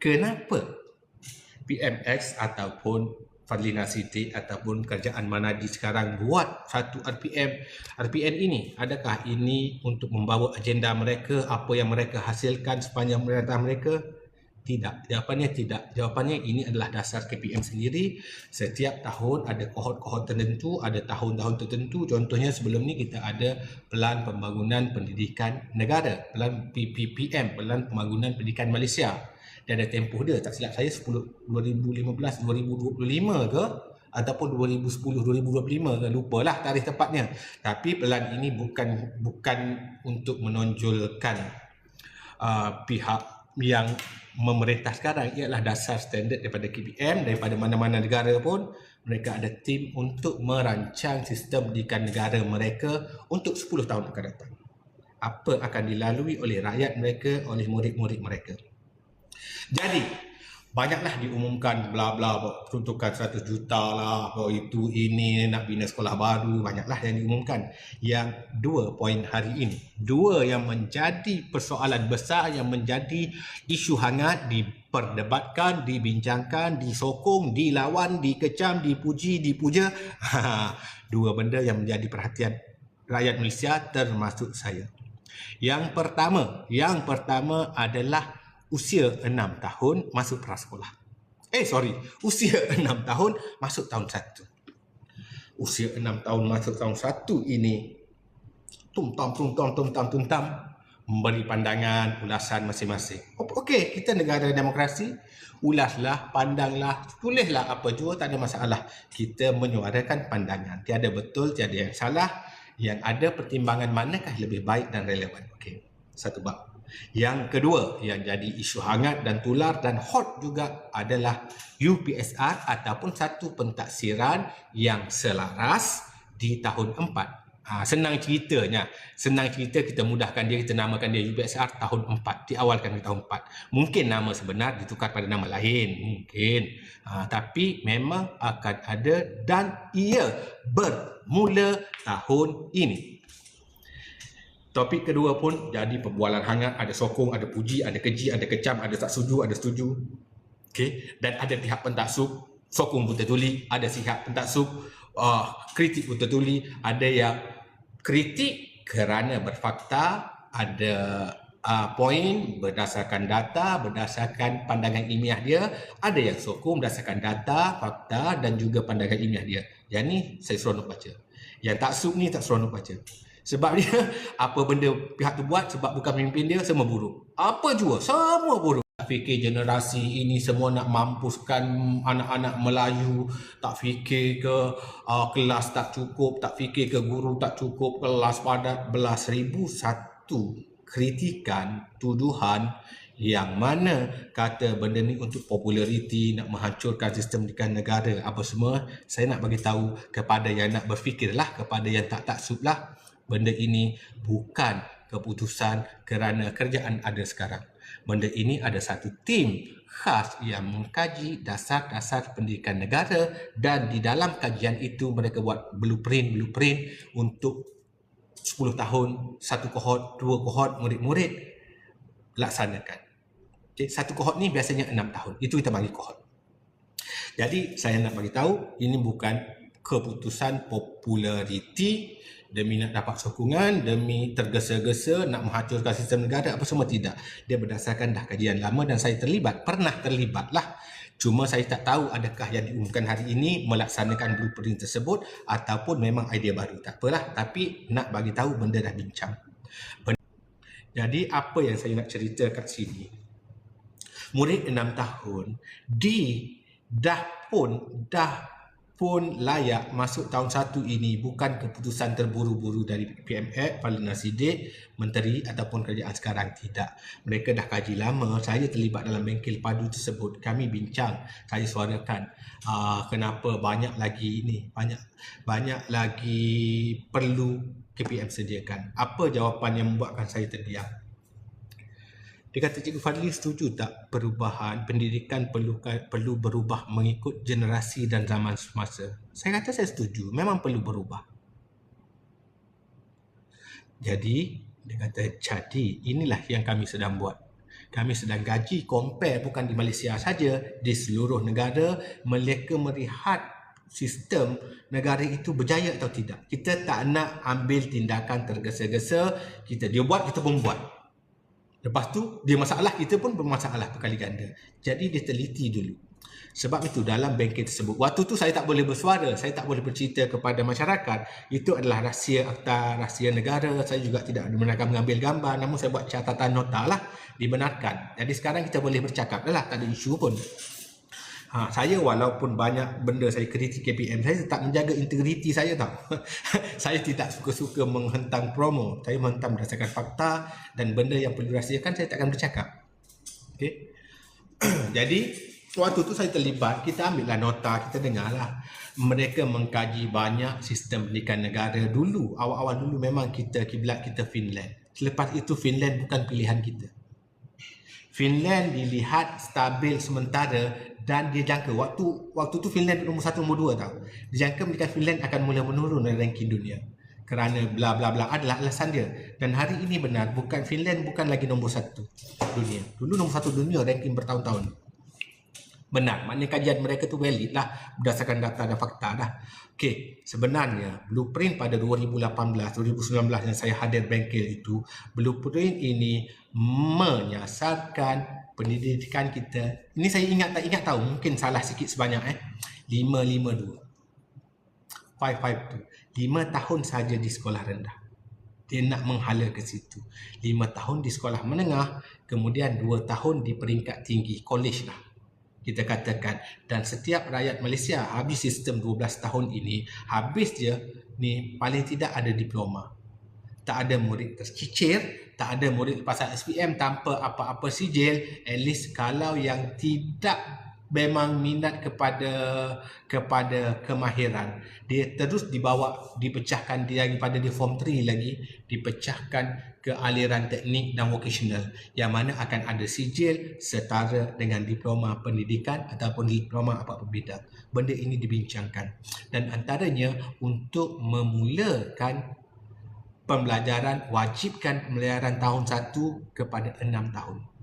kenapa? PMX ataupun Fadlina Siti ataupun kerajaan Manadi sekarang buat satu RPM RPN ini? Adakah ini untuk membawa agenda mereka? Apa yang mereka hasilkan sepanjang pemerintahan mereka tidak. Jawapannya tidak. Jawapannya ini adalah dasar KPM sendiri. Setiap tahun ada kohort-kohort tertentu ada tahun-tahun tertentu. Contohnya sebelum ni kita ada pelan pembangunan pendidikan negara pelan PPPM pelan pembangunan pendidikan Malaysia. Dia ada tempoh dia. Tak silap saya 10 2015 2025 ke? Ataupun 2010 2025 ke? Lupalah tarikh tepatnya. Tapi pelan ini bukan bukan untuk menonjolkan uh, pihak yang memerintah sekarang ialah dasar standard daripada KPM daripada mana-mana negara pun mereka ada tim untuk merancang sistem pendidikan negara mereka untuk 10 tahun akan datang apa akan dilalui oleh rakyat mereka oleh murid-murid mereka. Jadi banyaklah diumumkan bla bla peruntukan 100 juta lah apa itu ini nak bina sekolah baru banyaklah yang diumumkan. Yang dua poin hari ini. Dua yang menjadi persoalan besar yang menjadi isu hangat diperdebatkan dibincangkan disokong dilawan dikecam dipuji dipuja. Dua benda yang menjadi perhatian rakyat Malaysia termasuk saya. Yang pertama yang pertama adalah usia 6 tahun masuk prasekolah. Eh sorry, usia 6 tahun masuk tahun 1. Usia 6 tahun masuk tahun 1 ini tum tum tum tam tum tam memberi pandangan ulasan masing-masing. Okey, kita negara demokrasi, ulaslah, pandanglah, tulislah apa jua tak ada masalah. Kita menyuarakan pandangan. Tiada betul, tiada yang salah. Yang ada pertimbangan manakah lebih baik dan relevan. Okey. Satu bab. Yang kedua yang jadi isu hangat dan tular dan hot juga adalah UPSR ataupun satu pentaksiran yang selaras di tahun 4. Ha, senang ceritanya, senang cerita kita mudahkan dia, kita namakan dia UPSR tahun 4, diawalkan di tahun 4. Mungkin nama sebenar ditukar pada nama lain, mungkin. Ha, tapi memang akan ada dan ia bermula tahun ini. Topik kedua pun jadi perbualan hangat, ada sokong, ada puji, ada keji, ada kecam, ada tak setuju, ada setuju. Okey, dan ada pihak pentaksub, sokong pun tertuli, ada pihak pentaksub, uh, kritik pun tertuli, ada yang kritik kerana berfakta, ada uh, poin berdasarkan data, berdasarkan pandangan ilmiah dia, ada yang sokong berdasarkan data, fakta dan juga pandangan ilmiah dia. Yang ni saya seronok baca. Yang taksub ni tak seronok baca. Sebab dia apa benda pihak tu buat sebab bukan pemimpin dia semua buruk. Apa jua semua buruk. Tak fikir generasi ini semua nak mampuskan anak-anak Melayu, tak fikir ke uh, kelas tak cukup, tak fikir ke guru tak cukup, kelas padat belas ribu satu kritikan, tuduhan yang mana kata benda ni untuk populariti, nak menghancurkan sistem pendidikan negara, apa semua, saya nak bagi tahu kepada yang nak berfikirlah, kepada yang tak taksub lah, benda ini bukan keputusan kerana kerjaan ada sekarang. Benda ini ada satu tim khas yang mengkaji dasar-dasar pendidikan negara dan di dalam kajian itu mereka buat blueprint-blueprint untuk 10 tahun, satu kohort, dua kohort murid-murid laksanakan. Okay, satu kohort ni biasanya 6 tahun. Itu kita bagi kohort. Jadi saya nak bagi tahu ini bukan keputusan populariti demi nak dapat sokongan, demi tergesa-gesa nak menghancurkan sistem negara apa semua tidak. Dia berdasarkan dah kajian lama dan saya terlibat, pernah terlibat lah. Cuma saya tak tahu adakah yang diumumkan hari ini melaksanakan blueprint tersebut ataupun memang idea baru. Tak apalah, tapi nak bagi tahu benda dah bincang. Jadi apa yang saya nak cerita kat sini? Murid enam tahun di dah pun dah pun layak masuk tahun satu ini bukan keputusan terburu-buru dari PMX, Parlimen Sidik, Menteri ataupun kerajaan sekarang. Tidak. Mereka dah kaji lama. Saya terlibat dalam bengkel padu tersebut. Kami bincang. Saya suarakan uh, kenapa banyak lagi ini. Banyak banyak lagi perlu KPM sediakan. Apa jawapan yang membuatkan saya terdiam? Dia kata Cikgu Fadli setuju tak perubahan pendidikan perlu perlu berubah mengikut generasi dan zaman semasa. Saya kata saya setuju, memang perlu berubah. Jadi, dia kata jadi inilah yang kami sedang buat. Kami sedang gaji compare bukan di Malaysia saja, di seluruh negara mereka melihat sistem negara itu berjaya atau tidak. Kita tak nak ambil tindakan tergesa-gesa, kita dia buat kita pun buat. Lepas tu dia masalah kita pun bermasalah berkali ganda. Jadi dia teliti dulu. Sebab itu dalam bengkel tersebut, waktu tu saya tak boleh bersuara, saya tak boleh bercerita kepada masyarakat. Itu adalah rahsia akta, rahsia negara. Saya juga tidak dibenarkan mengambil gambar, namun saya buat catatan nota lah, dibenarkan. Jadi sekarang kita boleh bercakap dah lah, tak ada isu pun. Ha, saya walaupun banyak benda saya kritik KPM, saya tetap menjaga integriti saya tau. saya tidak suka-suka menghentam promo. Saya menghentam berdasarkan fakta dan benda yang perlu rahsiakan, saya tak akan bercakap. Okay? Jadi, waktu tu saya terlibat, kita ambil lah nota, kita dengar lah. Mereka mengkaji banyak sistem pendidikan negara dulu. Awal-awal dulu memang kita kiblat kita Finland. Selepas itu Finland bukan pilihan kita. Finland dilihat stabil sementara dan dia jangka. Waktu waktu tu Finland nombor satu nombor dua tau. Dia jangka pendidikan Finland akan mula menurun dari ranking dunia. Kerana bla bla bla adalah alasan dia. Dan hari ini benar bukan Finland bukan lagi nombor satu dunia. Dulu nombor satu dunia ranking bertahun-tahun benar. Maknanya kajian mereka tu valid lah berdasarkan data dan fakta dah. Okey, sebenarnya blueprint pada 2018, 2019 yang saya hadir bengkel itu, blueprint ini menyasarkan pendidikan kita. Ini saya ingat tak ingat tahu, mungkin salah sikit sebanyak eh. 552. 552. 5 tahun saja di sekolah rendah. Dia nak menghala ke situ. 5 tahun di sekolah menengah, kemudian 2 tahun di peringkat tinggi, college lah kita katakan. Dan setiap rakyat Malaysia habis sistem 12 tahun ini habis dia ni paling tidak ada diploma. Tak ada murid tercicir tak ada murid pasal SPM tanpa apa-apa sijil. At least kalau yang tidak memang minat kepada kepada kemahiran. Dia terus dibawa dipecahkan dia daripada di form 3 lagi dipecahkan ke aliran teknik dan vocational yang mana akan ada sijil setara dengan diploma pendidikan ataupun diploma apa-apa bidang. Benda ini dibincangkan. Dan antaranya untuk memulakan pembelajaran wajibkan pembelajaran tahun 1 kepada 6 tahun